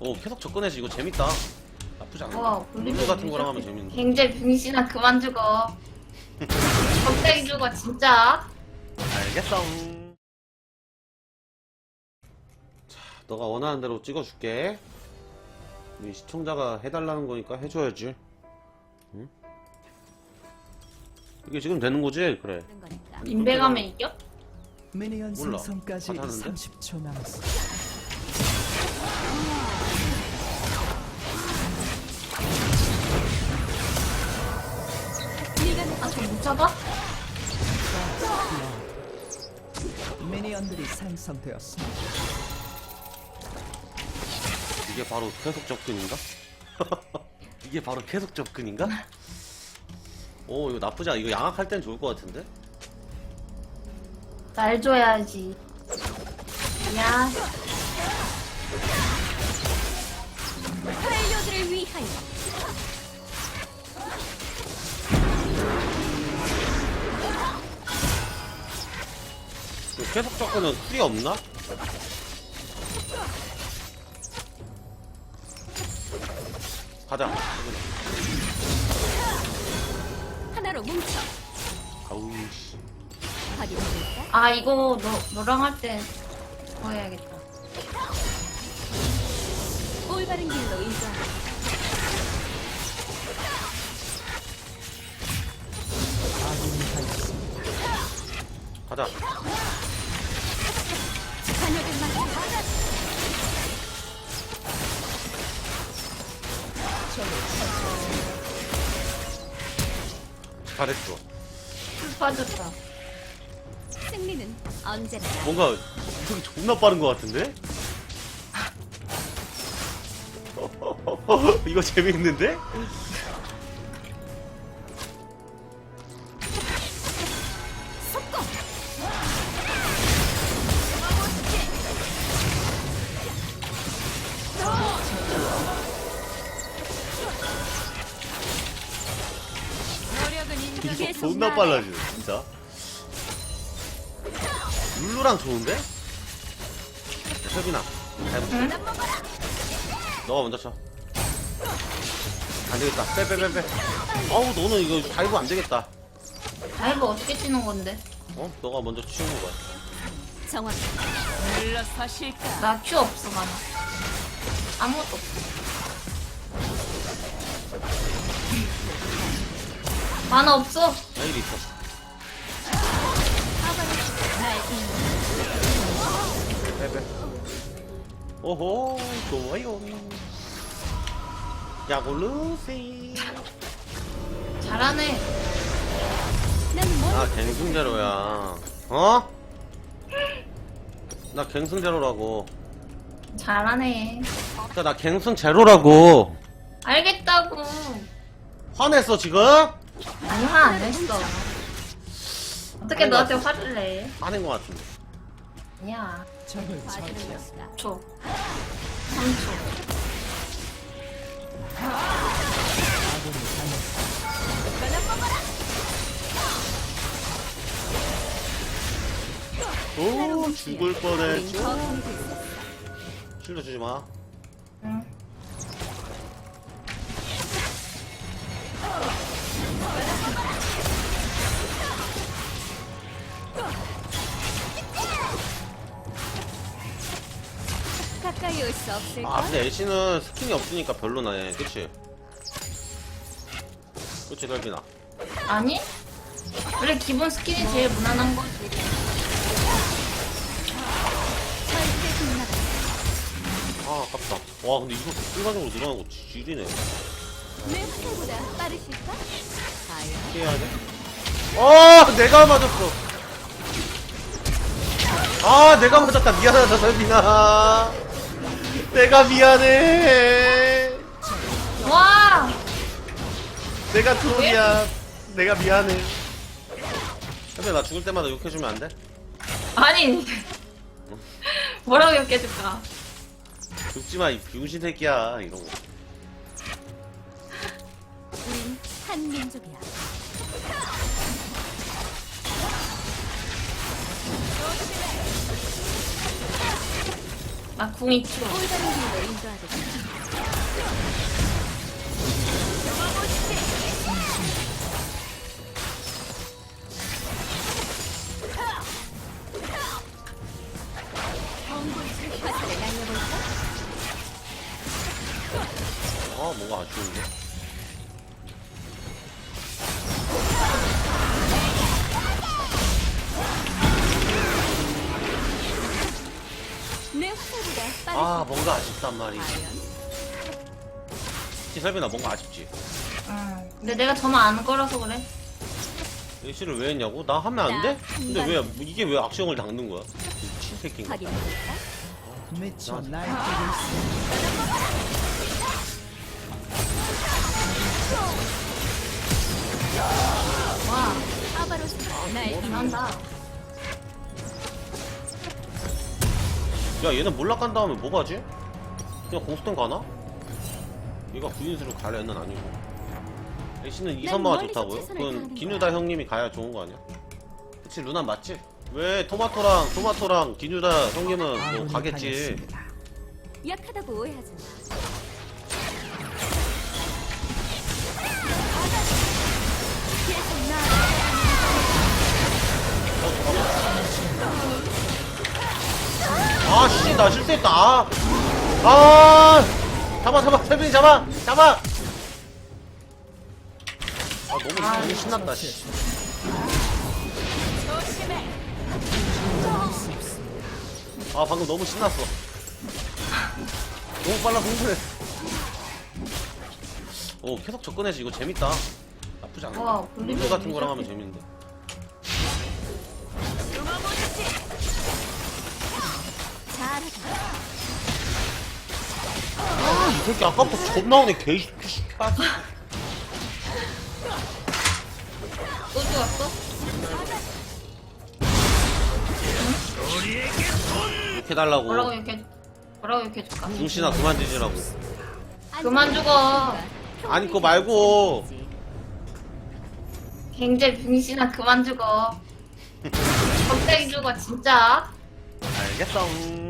오 계속 접근해서 이거 재밌다 나쁘지 않아 와, 룰루 같은 거랑 하면 재밌는데 굉장히 병신아 그만 죽어. 갑자기 죽어 진짜. 알겠어 자 너가 원하는 대로 찍어줄게 우리 시청자가 해달라는 거니까 해줘야지 응? 이게 지금 되는 거지? 그래 인베가면 이겨? 미니언 몰라. 생성까지 하자는데? 30초 남았습니다. 잡아? 미니언들이 생성되었습니다. 이게 바로 계속 접근인가? 이게 바로 계속 접근인가? 오 이거 나쁘지 않아 이거 양악할 땐 좋을 것 같은데? 날 줘야지. 야, 파일럿들을 위하여 이거 계속 접근은 풀이 없나? 가자 하나로 뭉쳐 아우 씨? 아 이거 너 너랑 할때 그거 해야겠다. 올바른 길로 인도하라 가자 잘했어 풀 빠졌다. 승리는 언제나 나 뭔가 이속이 존나 빠른 것 같은데? 이거 재밌는데? 존나. 빨라지네 진짜 룰루랑 좋은데? 세빈아 잘 너가 먼저 쳐 안되겠다 빼빼빼빼 어우 너는 이거 다이브 안되겠다 다이브 어떻게 치는 건데? 어? 너가 먼저 치우는 거야 정확히 물러서실까 나 큐 없어 많아. 아무것도 없어. 만화 없어. 내일 있어 빼빼 오호 좋아요 야골루시 잘하네. 나 갱승제로야 어? 나 갱승 제로라고 잘하네. 그니까 나 갱승 제로라고 알겠다고. 화냈어 지금? 아니 화 안 냈어. 어떻게 너한테 화를 내? 화낸 것 같은데 아니야. 5초. 3초. 아군이 당했습니다. 오 죽을 뻔했죠 실드 주지 마 응. 수 없을까? 아 근데 애쉬는 스킨이 없으니까 별로나해 그치? 그치 덜비나 아니? 원래 기본 스킨이 제일 무난한 거지. 절대 빛나 아 아깝다 와 근데 이거 순간적으로 늘어나는 거 지리네 내 스킬보다 빠르실까? 과연 피해야 돼? 아 내가 맞았어 아 내가 맞았다 미안하다 덜비나 내가 미안해 와! 내가 트롤이야 내가 미안해 근데 나 죽을 때마다 욕해주면 안 돼? 아니. 뭐라고 욕해줄까? 죽지 마 이 병신 새끼야 이런 거 우린 한 민족이야 나궁 있죠. 올바른 길로 인도하겠다. 화살을 날려볼까? 아 뭔가 아쉬운데 아 뭔가 아쉽단 말이지 설빈아 뭔가 아쉽지 응. 근데 내가 저만 안 걸어서 그래. 애쉬를 왜 했냐고? 나 하면 안 돼? 나 근데. 왜 이게 왜 악시형을 닦는 거야? 미친 새끼인가? 확인해볼까? 미쳐 있습니다. 와, 아바로스 날 잘한다. 야 얘는 몰락 간 다음에 뭐 가지? 그냥 공수턴 가나? 얘가 구인수로 갈 애는 아니고 애쉬는 이선마가 좋다고요? 그건 기뉴다 형님이 가야 좋은 거 아니야? 그치 루나 맞지? 왜 토마토랑 토마토랑 기뉴다 형님은 뭐 아군이 가겠지. 약하다고 오해하지 마. 계속 나 아씨 나 실수했다. 아, 아. 잡아 잡아 세빈이 잡아 잡아. 아 너무 너무 신났다 씨. 아 방금 너무 신났어. 너무 빨라 공부해. 오 계속 접근해서 이거 재밌다. 나쁘지 않아. 와, 같은 거랑 하면 재밌는데 새끼 아까부터 존나 오네 개씨 또 죽었어? 이렇게 달라고 뭐라고 이렇게, 뭐라고 이렇게 해줄까? 중신아 그만 뒤지라고 그만 죽어. 아니, 그거 말고. 갱제 빙신아 그만 죽어. 갑자기 죽어 진짜. 알겠어.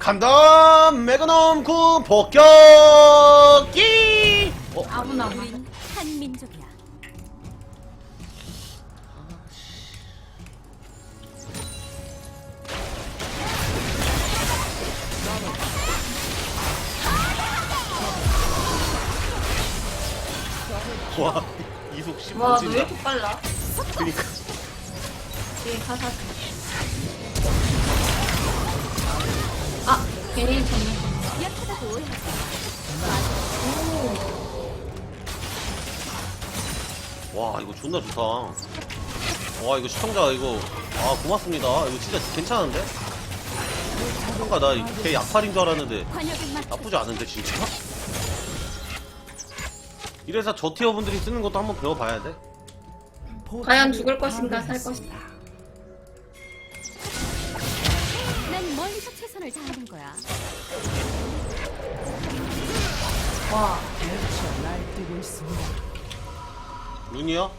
간다 매그넘 구 폭격기. 어, 아무나. 우린 한 민족이야. 와 이속 10 와, 너 왜. 이렇게 빨라? 그니까 뒤에 가사. 와 이거 존나 좋다. 와 이거 시청자 이거 아 고맙습니다. 이거 진짜 괜찮은데? 뭔가 나걔 약팔인 줄 알았는데 나쁘지 않은데 진짜? 이래서 저 티어 분들이 쓰는 것도 한번 배워봐야 돼. 과연 죽을 것인가 살 것인가. 최선을 다하는 거야. 와, 날뛰고 있습니다. 룬이요?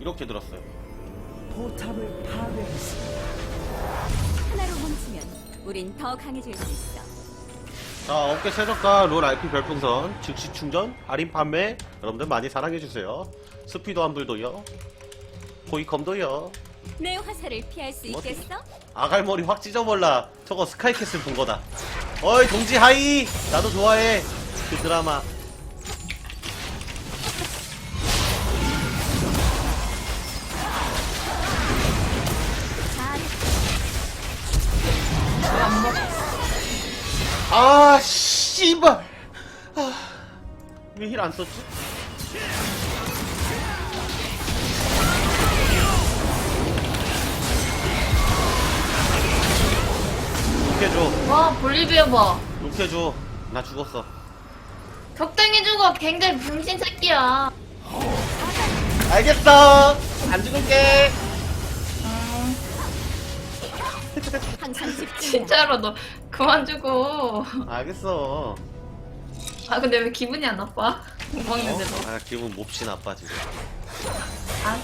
이렇게 들었어요. 포탑을 파괴했습니다. 하나로 뭉치면 우린 더 강해질 수 있어. 자, 어깨 최저가 롤 RP 별풍선 즉시 충전 할인 판매 여러분들 많이 사랑해주세요. 스피드 환불도요. 보이컴도요. 내 화살을 피할 수뭐 있겠어? 아갈머리 확 찢어볼라. 저거 스카이캐슬 본 거다. 어이 동지 하이. 나도 좋아해. 그 드라마. 아 씨발. 아, 왜 힐 안 썼지? 욕해줘. 와 볼리비아 봐. 욕해줘. 나 죽었어. 적당히 죽어. 굉장히 병신 새끼야. 알겠어. 안 죽을게. 음, 항상 집중. 진짜로 너 그만 죽어. 알겠어. 아 근데 왜 기분이 안 나빠? 못 어? 먹는데도. 아 기분 몹시 나빠 지금. 알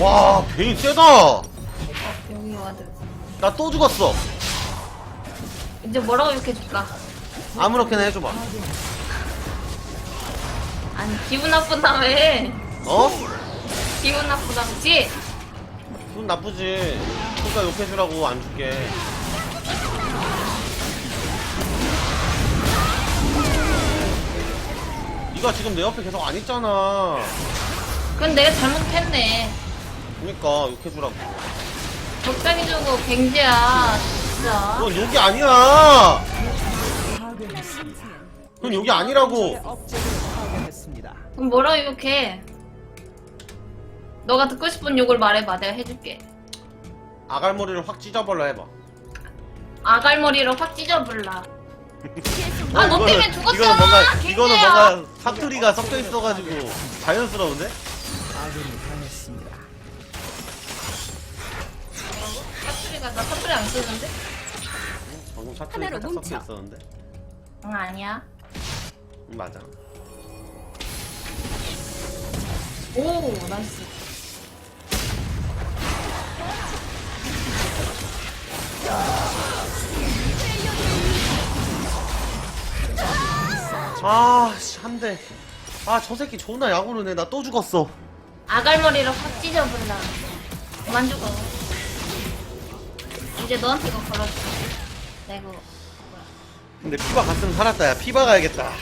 와 베인 세다 여기 와드. 나 또 죽었어 이제 뭐라고 욕해줄까? 아무렇게나 해줘봐 아니 기분 나쁜다며. 어? 기분 나쁘다지. 기분 나쁘지 그러니까 욕해주라고 안 줄게 네가 지금 내 옆에 계속 안 있잖아 그건 내가 잘못했네. 그러니까 욕해주라고 적당히 주고 갱제야. 진짜. 그건 욕이 아니야. 그건 욕이 아니라고 파괴했습니다. 그럼 뭐라고 욕해? 너가 듣고 싶은 욕을 말해봐. 내가 해줄게. 아갈머리를 확 찢어버려 해봐 아갈머리로 확 찢어불라. 어, 아, 너 이거는- 때문에 죽었어! 이거는 뭔가 갱제야! 이거는 뭔가 사투리가 섞여 있어가지고 자연스러운데? 아군이 나 사투리 안 쓰는데? 방금 사투리 하나로 살짝 뭉쳐. 섞여 있었는데? 응 아니야. 응, 맞아 오 나이스. 아씨 한대 아 저 새끼 존나 야구를 해나 또 죽었어 아갈머리로 확 찢어불라. 그만 죽어. 이제 너한테 이거 걸어줄게. 내가 이거 근데 피바 갔으면 살았다 야. 피바 가야겠다.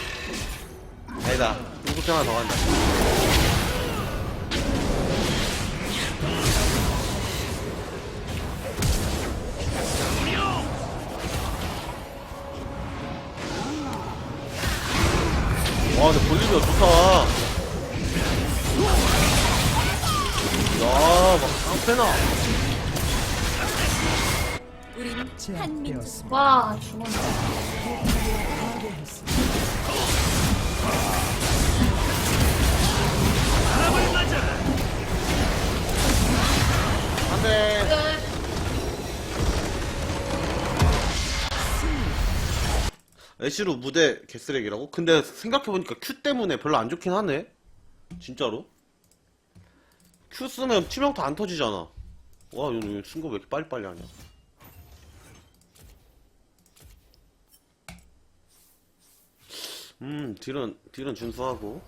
아니다. 누구 하나 더 간다. 와 근데 볼리비아 좋다. 야막 깡패나 우린 한 민족. 제압되었습니다. 와 죽었네. 안돼. 애쉬로 무대 개쓰레기라고? 근데 생각해보니까 Q 때문에 별로 안 좋긴 하네 진짜로 Q 쓰면 치명타 안 터지잖아 와 이거 쓴거 왜 이렇게 빨리빨리 하냐 음 딜은 딜은 준수하고